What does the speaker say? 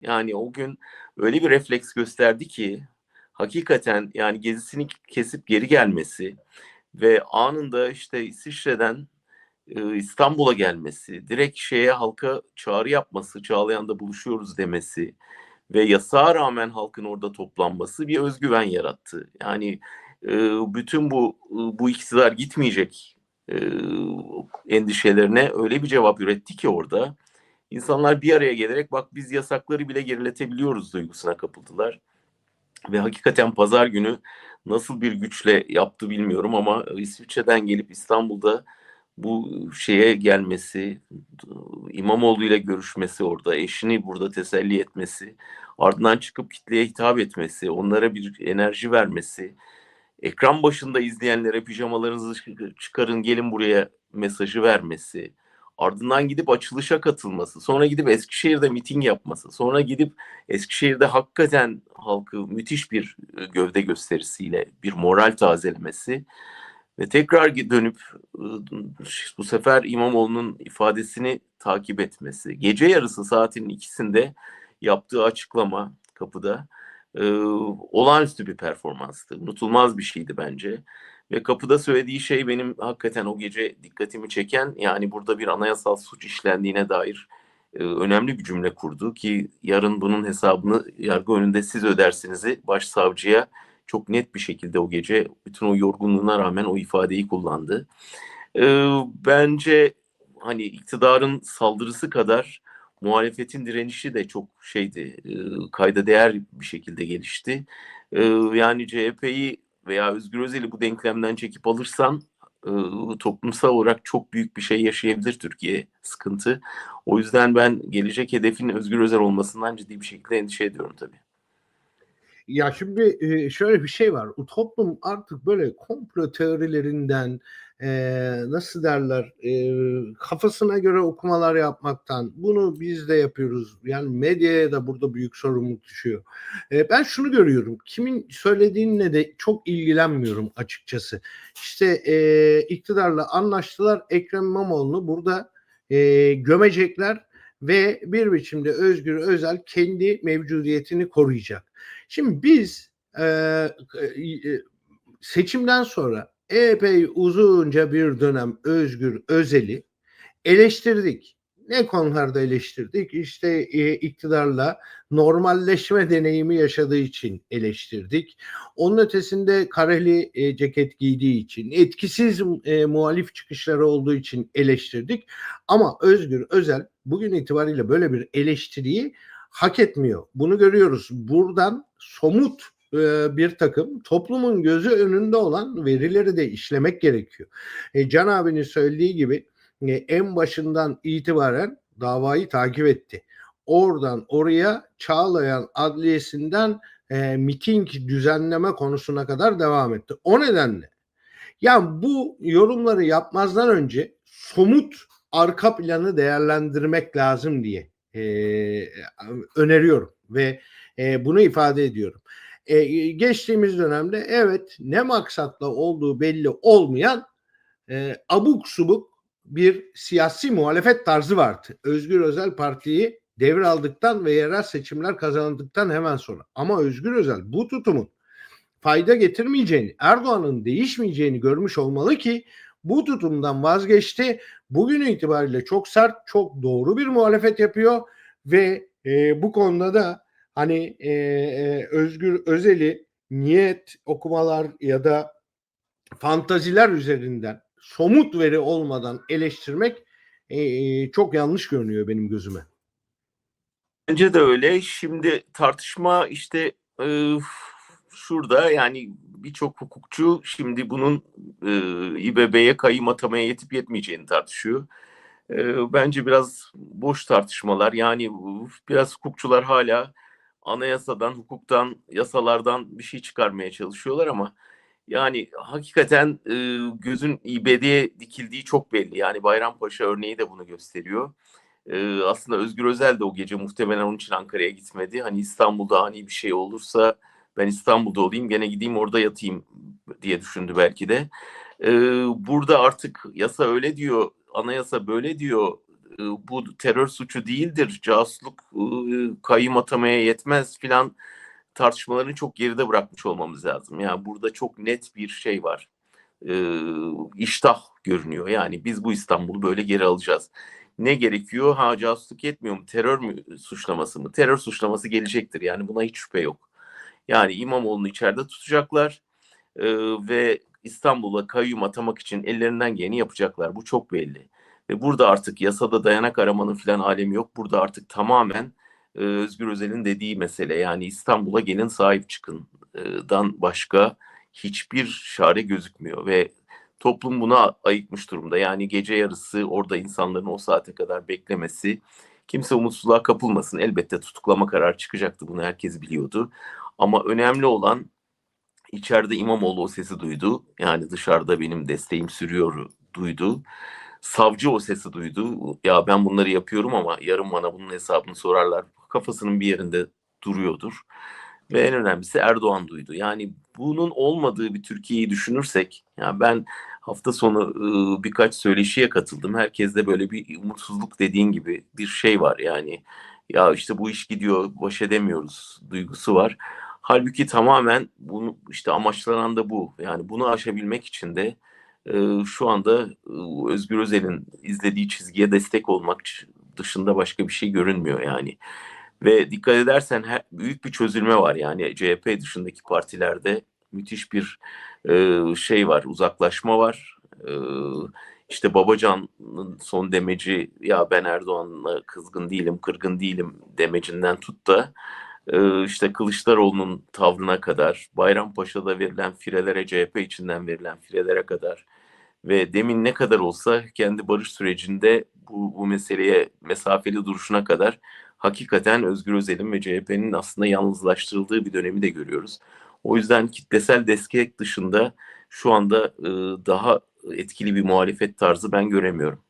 Yani o gün öyle bir refleks gösterdi ki hakikaten yani gezisini kesip geri gelmesi ve anında işte İsviçre'den e, İstanbul'a gelmesi, direkt şeye halka çağrı yapması, Çağlayan'da buluşuyoruz demesi ve yasağa rağmen halkın orada toplanması bir özgüven yarattı. Yani e, bütün bu bu iktidar gitmeyecek e, endişelerine öyle bir cevap üretti ki orada insanlar bir araya gelerek bak biz yasakları bile geriletebiliyoruz duygusuna kapıldılar. Ve hakikaten pazar günü nasıl bir güçle yaptı bilmiyorum ama İsviçre'den gelip İstanbul'da bu şeye gelmesi, İmamoğlu ile görüşmesi orada, eşini burada teselli etmesi, ardından çıkıp kitleye hitap etmesi, onlara bir enerji vermesi, ekran başında izleyenlere pijamalarınızı çıkarın gelin buraya mesajı vermesi, ardından gidip açılışa katılması, sonra gidip Eskişehir'de miting yapması, sonra gidip Eskişehir'de hakikaten halkı müthiş bir e, gövde gösterisiyle bir moral tazelemesi ve tekrar dönüp e, bu sefer İmamoğlu'nun ifadesini takip etmesi, gece yarısı saatin ikisinde yaptığı açıklama kapıda e, olağanüstü bir performanstı. Unutulmaz bir şeydi bence. Ve kapıda söylediği şey benim hakikaten o gece dikkatimi çeken yani burada bir anayasal suç işlendiğine dair e, önemli bir cümle kurdu ki yarın bunun hesabını yargı önünde siz ödersinizi başsavcıya çok net bir şekilde o gece bütün o yorgunluğuna rağmen o ifadeyi kullandı. E, bence hani iktidarın saldırısı kadar muhalefetin direnişi de çok şeydi e, kayda değer bir şekilde gelişti. E, yani CHP'yi veya Özgür Özel'i bu denklemden çekip alırsan e, toplumsal olarak çok büyük bir şey yaşayabilir Türkiye sıkıntı. O yüzden ben gelecek hedefin Özgür Özel olmasından ciddi bir şekilde endişe ediyorum tabii. Ya şimdi şöyle bir şey var. O toplum artık böyle komplo teorilerinden e, nasıl derler e, kafasına göre okumalar yapmaktan bunu biz de yapıyoruz. Yani medyaya da burada büyük sorumluluk düşüyor. E, ben şunu görüyorum. Kimin söylediğinle de çok ilgilenmiyorum açıkçası. İşte e, iktidarla anlaştılar. Ekrem İmamoğlu'nu burada e, gömecekler ve bir biçimde Özgür Özel kendi mevcudiyetini koruyacak. Şimdi biz e, e, seçimden sonra epey uzunca bir dönem Özgür Özel'i eleştirdik. Ne konularda eleştirdik? İşte e, iktidarla normalleşme deneyimi yaşadığı için eleştirdik. Onun ötesinde kareli e, ceket giydiği için, etkisiz e, muhalif çıkışları olduğu için eleştirdik. Ama Özgür Özel bugün itibariyle böyle bir eleştiriyi hak etmiyor. Bunu görüyoruz. Buradan somut e, bir takım toplumun gözü önünde olan verileri de işlemek gerekiyor. E, Can abinin söylediği gibi e, en başından itibaren davayı takip etti. Oradan oraya Çağlayan Adliyesi'nden e, miting düzenleme konusuna kadar devam etti. O nedenle yani bu yorumları yapmazdan önce somut arka planı değerlendirmek lazım diye e, öneriyorum ve e, bunu ifade ediyorum. E, geçtiğimiz dönemde evet ne maksatla olduğu belli olmayan e, abuk subuk bir siyasi muhalefet tarzı vardı. Özgür Özel Parti'yi devraldıktan ve yerel seçimler kazanıldıktan hemen sonra. Ama Özgür Özel bu tutumun fayda getirmeyeceğini, Erdoğan'ın değişmeyeceğini görmüş olmalı ki bu tutumdan vazgeçti. Bugün itibariyle çok sert, çok doğru bir muhalefet yapıyor ve e, bu konuda da hani e, e, Özgür Özel'i niyet okumalar ya da fantaziler üzerinden somut veri olmadan eleştirmek e, e, çok yanlış görünüyor benim gözüme. Bence de öyle. Şimdi tartışma işte e, şurada yani birçok hukukçu şimdi bunun e, İBB'ye kayım atamaya yetip yetmeyeceğini tartışıyor. E, bence biraz boş tartışmalar. Yani biraz hukukçular hala anayasadan, hukuktan, yasalardan bir şey çıkarmaya çalışıyorlar ama yani hakikaten e, gözün İBD'ye dikildiği çok belli. Yani Bayrampaşa örneği de bunu gösteriyor. E, aslında Özgür Özel de o gece muhtemelen onun için Ankara'ya gitmedi. Hani İstanbul'da hani bir şey olursa ben İstanbul'da olayım gene gideyim orada yatayım diye düşündü belki de. E, burada artık yasa öyle diyor, anayasa böyle diyor, e, bu terör suçu değildir, casusluk e, kayyum atamaya yetmez filan tartışmalarını çok geride bırakmış olmamız lazım. Yani burada çok net bir şey var. E, iştah görünüyor. Yani biz bu İstanbul'u böyle geri alacağız. Ne gerekiyor? Ha casusluk yetmiyor mu? Terör mü suçlaması mı? Terör suçlaması gelecektir. Yani buna hiç şüphe yok. Yani İmamoğlu'nu içeride tutacaklar e, ve İstanbul'a kayyum atamak için ellerinden geleni yapacaklar. Bu çok belli. Ve burada artık yasada dayanak aramanın filan alemi yok. Burada artık tamamen e, Özgür Özel'in dediği mesele yani İstanbul'a gelin sahip çıkından başka hiçbir şare gözükmüyor ve toplum buna ayıkmış durumda. Yani gece yarısı orada insanların o saate kadar beklemesi kimse umutsuzluğa kapılmasın. Elbette tutuklama kararı çıkacaktı bunu herkes biliyordu. Ama önemli olan içeride İmamoğlu o sesi duydu. Yani dışarıda benim desteğim sürüyor duydu. Savcı o sesi duydu. Ya ben bunları yapıyorum ama yarın bana bunun hesabını sorarlar. Kafasının bir yerinde duruyordur. Ve en önemlisi Erdoğan duydu. Yani bunun olmadığı bir Türkiye'yi düşünürsek, yani ben hafta sonu ıı, birkaç söyleşiye katıldım. Herkeste böyle bir umutsuzluk dediğin gibi bir şey var yani. Ya işte bu iş gidiyor, baş edemiyoruz duygusu var. Halbuki tamamen bunu işte amaçlanan da bu. Yani bunu aşabilmek için de e, şu anda e, Özgür Özel'in izlediği çizgiye destek olmak dışında başka bir şey görünmüyor yani. Ve dikkat edersen her, büyük bir çözülme var yani CHP dışındaki partilerde müthiş bir e, şey var, uzaklaşma var. E, işte Babacan'ın son demeci ya ben Erdoğan'la kızgın değilim, kırgın değilim demecinden tut da işte Kılıçdaroğlu'nun tavrına kadar, Bayrampaşa'da verilen firelere, CHP içinden verilen firelere kadar ve demin ne kadar olsa kendi barış sürecinde bu, bu meseleye mesafeli duruşuna kadar hakikaten Özgür Özel'in ve CHP'nin aslında yalnızlaştırıldığı bir dönemi de görüyoruz. O yüzden kitlesel destek dışında şu anda e, daha etkili bir muhalefet tarzı ben göremiyorum.